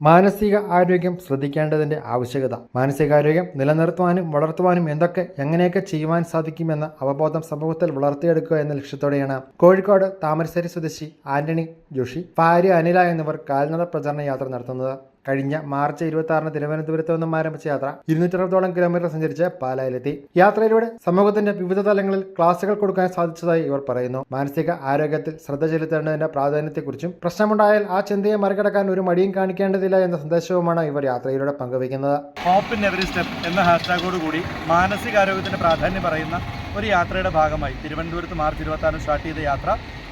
മാനസിക ആരോഗ്യം ശ്രദ്ധിക്കേണ്ടതിന്റെ ആവശ്യകത മാനസികാരോഗ്യം നിലനിർത്തുവാനും വളർത്തുവാനും എന്തൊക്കെ എങ്ങനെയൊക്കെ ചെയ്യുവാൻ സാധിക്കുമെന്ന അവബോധം സമൂഹത്തിൽ വളർത്തിയെടുക്കുക എന്ന ലക്ഷ്യത്തോടെയാണ് കോഴിക്കോട് താമരശ്ശേരി സ്വദേശി ആന്റണി ജോഷി ഭാര്യ അനില എന്നിവർ കാൽനട പ്രചരണ യാത്ര നടത്തുന്നത്. കഴിഞ്ഞ മാർച്ച് ഇരുപത്തി ആറിന് തിരുവനന്തപുരത്ത് നിന്നും ആരംഭിച്ച യാത്ര ഇരുന്നൂറ്ററുപതോളം കിലോമീറ്റർ സഞ്ചരിച്ച് പാലായിലെത്തി. യാത്രയിലൂടെ സമൂഹത്തിന്റെ വിവിധ തലങ്ങളിൽ ക്ലാസുകൾ കൊടുക്കാൻ സാധിച്ചതായി ഇവർ പറയുന്നു. മാനസിക ആരോഗ്യത്തിൽ ശ്രദ്ധ ചെലുത്തേണ്ടതിന്റെ പ്രാധാന്യത്തെക്കുറിച്ചും പ്രശ്നമുണ്ടായാൽ ആ ചിന്തയെ മറികടക്കാൻ ഒരു മടിയും കാണിക്കേണ്ടതില്ല എന്ന സന്ദേശവുമാണ് ഇവർ യാത്രയിലൂടെ പങ്കുവയ്ക്കുന്നത്. സ്റ്റെപ്പ് എന്ന കൂടി മാനസികാരോഗ്യത്തിന്റെ പ്രാധാന്യം പറയുന്ന ഒരു യാത്രയുടെ ഭാഗമായി തിരുവനന്തപുരത്ത് മാർച്ച് ഇരുപത്തി ആറിന് സ്റ്റാർട്ട് ചെയ്ത യാത്ര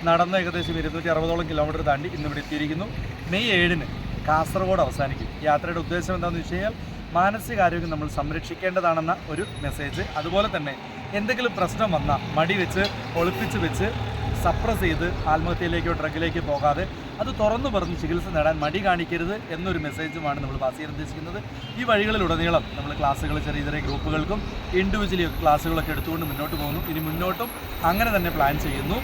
നടന്ന് ഏകദേശം ഇരുന്നൂറ്റി അറുപതോളം കിലോമീറ്റർ താണ്ടി ഇന്നിവിടെ എത്തിയിരിക്കുന്നു. മെയ് ഏഴിന് കാസർഗോഡ് അവസാനിക്കും. യാത്രയുടെ ഉദ്ദേശം എന്താണെന്ന് വെച്ച് കഴിഞ്ഞാൽ മാനസികാരോഗ്യം നമ്മൾ സംരക്ഷിക്കേണ്ടതാണെന്ന ഒരു മെസ്സേജ് അതുപോലെ തന്നെ എന്തെങ്കിലും പ്രശ്നം വന്നാൽ മടി വെച്ച് ഒളിപ്പിച്ച് വെച്ച് സപ്രസ് ചെയ്ത് ആത്മഹത്യയിലേക്കോ ഡ്രഗിലേക്കോ പോകാതെ അത് തുറന്നു പറഞ്ഞ് ചികിത്സ നേടാൻ മടി കാണിക്കരുത് എന്നൊരു മെസ്സേജുമാണ് നമ്മൾ പാസ് ചെയ്യാൻ ഉദ്ദേശിക്കുന്നത്. ഈ വഴികളിലുടനീളം നമ്മൾ ക്ലാസ്സുകൾ ചെറിയ ചെറിയ ഗ്രൂപ്പുകൾക്കും ഇൻഡിവിജ്വലി ക്ലാസ്സുകളൊക്കെ എടുത്തുകൊണ്ട് മുന്നോട്ട് പോകുന്നു. ഇനി മുന്നോട്ടും അങ്ങനെ തന്നെ പ്ലാൻ ചെയ്യുന്നു.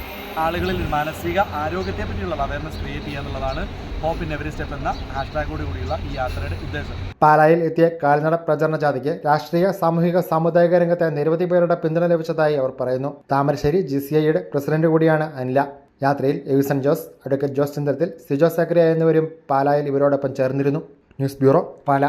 ആളുകളിൽ മാനസിക ആരോഗ്യത്തെ പറ്റിയുള്ള അവയർനെസ് ക്രിയേറ്റ് ചെയ്യുക എന്നുള്ളതാണ് ഹോപ്പ് ഇൻ എവറി സ്റ്റെപ്പ് എന്ന ഹാഷ്ടാഗോട് കൂടിയുള്ള ഈ യാത്രയുടെ ഉദ്ദേശം. പാലായിൽ എത്തിയ കാൽനട പ്രചരണ ജാഥയ്ക്ക് രാഷ്ട്രീയ സാമൂഹിക സാമുദായിക രംഗത്തെ നിരവധി പേരുടെ പിന്തുണ ലഭിച്ചതായി അവർ പറയുന്നു. താമരശ്ശേരി ജി സി ഐയുടെ പ്രസിഡന്റ് കൂടിയാണ് അനില. യാത്രയിൽ എവിസൺ ജോസ് അഡ്വക്കേറ്റ് ജോസ് ചന്ദ്രത്തിൽ സിജോ സക്രിയ എന്നിവരും പാലായിൽ ഇവരോടൊപ്പം ചേർന്നിരുന്നു. News bureau Pala.